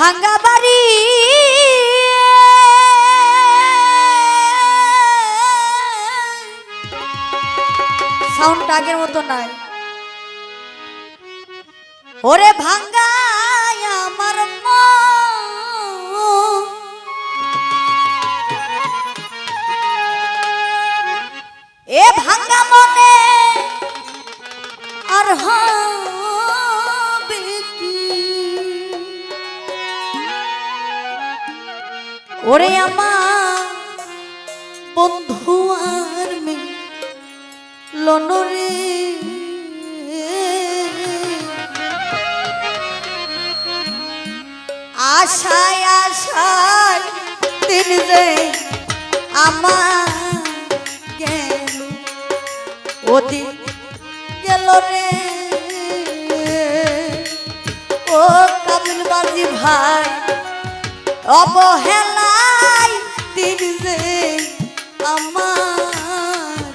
ভাঙ্গা বাড়ি সাউন্ড আগের মতো নাই ওরে ভাঙ্গা আমার মন। এ ভাঙ্গা মনে আর হবে ওরে আমার বন্ধু আর মে লনরে আশায় আশায় দিন যে আমার গেল, ওদিন গেল রে। ও কাবিল বাজি ভাই অবহেলায় তিনি যে আমার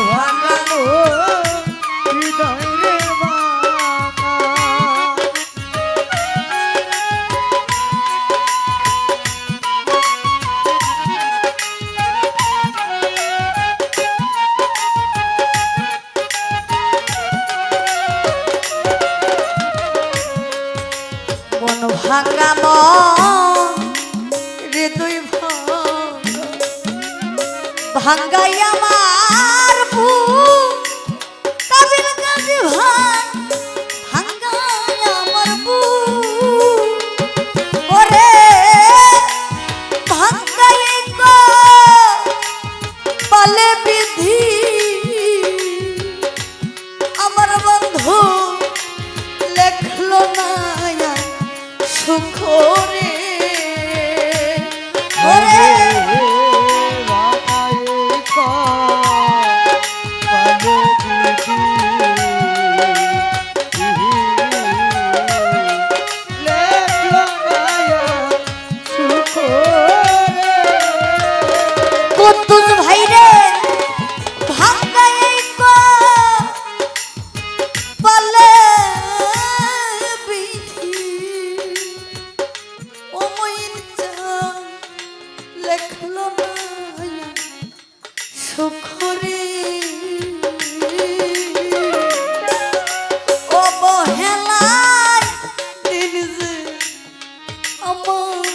আমার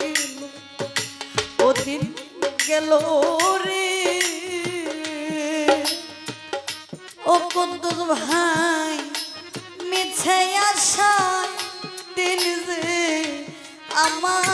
গেল গেল রে। ও কুদ্দুস ভাই মিছে আসা দিন যে আমার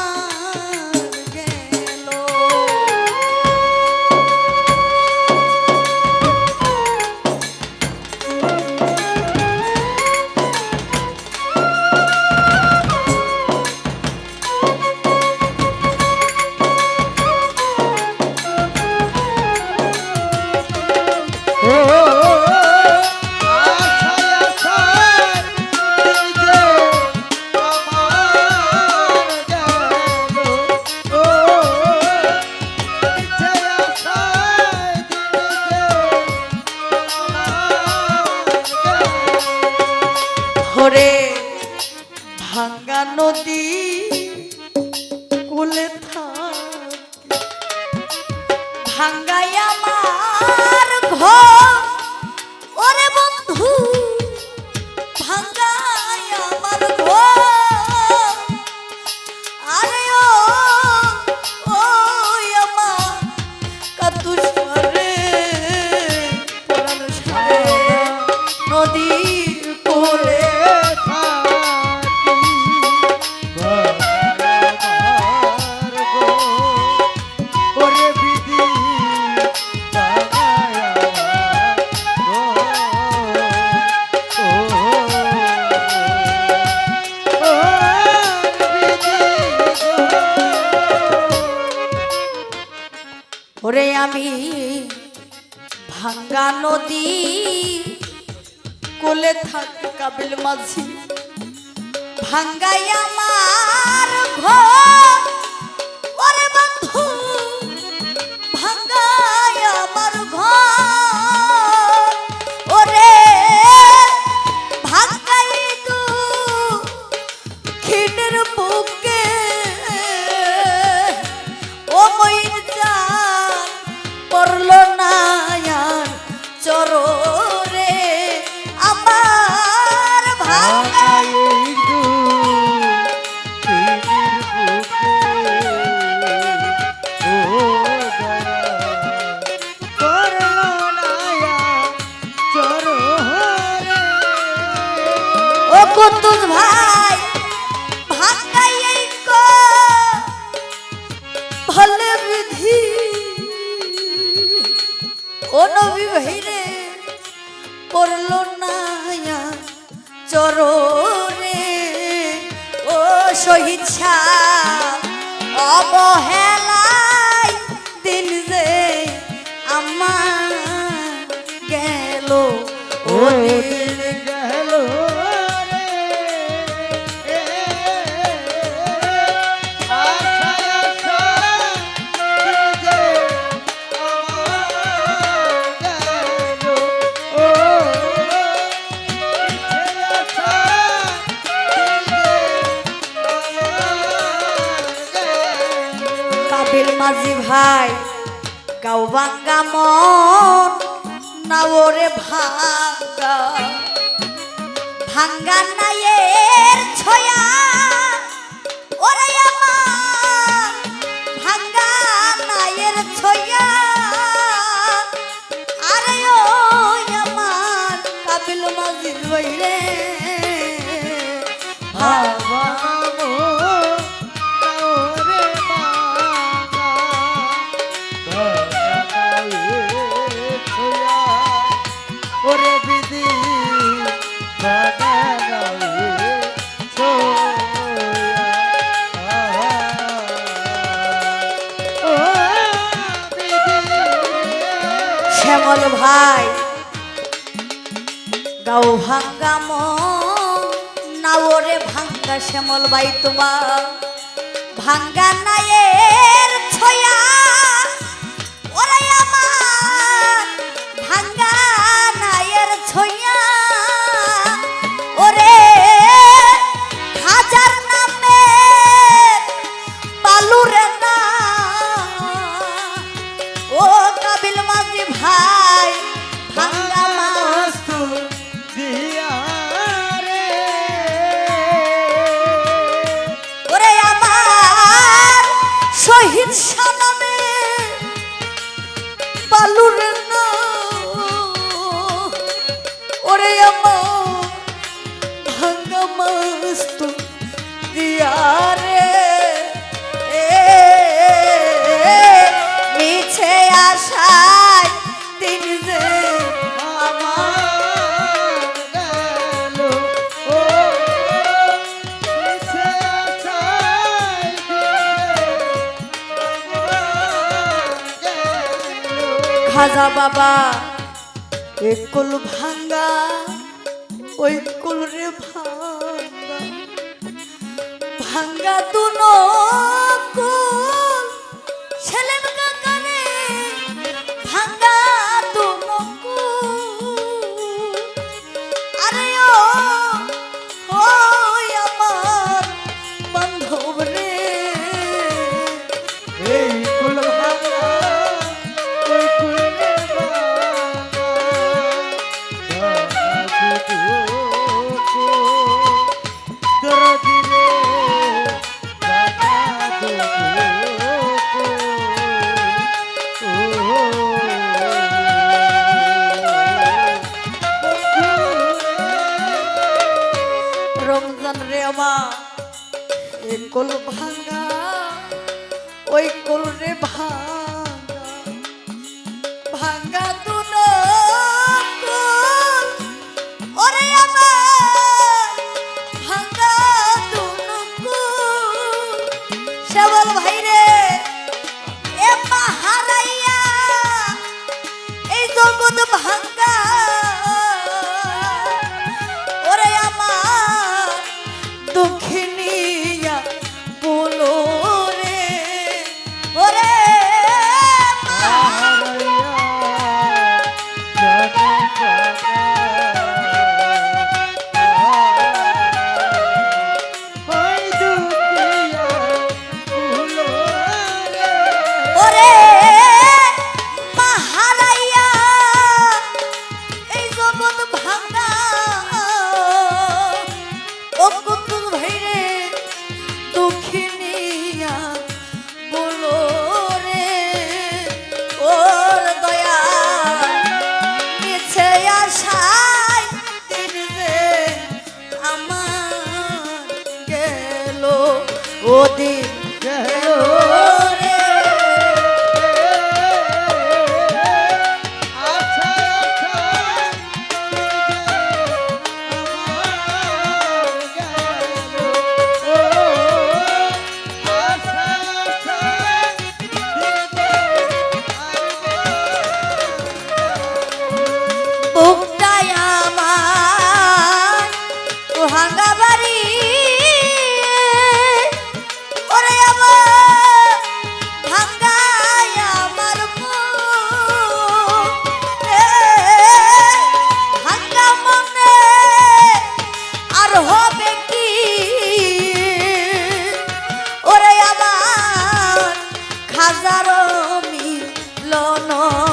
আমি ভাঙ্গা নদী কোলে থাকব কাবিল মাঝি। ভাঙ্গাই আমার ঘর। ও নবী ভাইরে নায়া চরণে। ও শহীদ শাহ অবহেলা ভাই কাউ ভাঙ্গা মন না রে ভাঙ্গা। ভাঙ্গা নাইয়ের ছয়া নাও ভাঙ্গা নাও রে ভাঙ্গা শ্যামল বাই তোমা ভাঙ্গা নাই রাজা বাবা একুল ভাঙ্গা ওই কুল রে ভাঙ্গা। ভাঙ্গা তো নয়। ওই করুণে ভাই। yeah. মিলন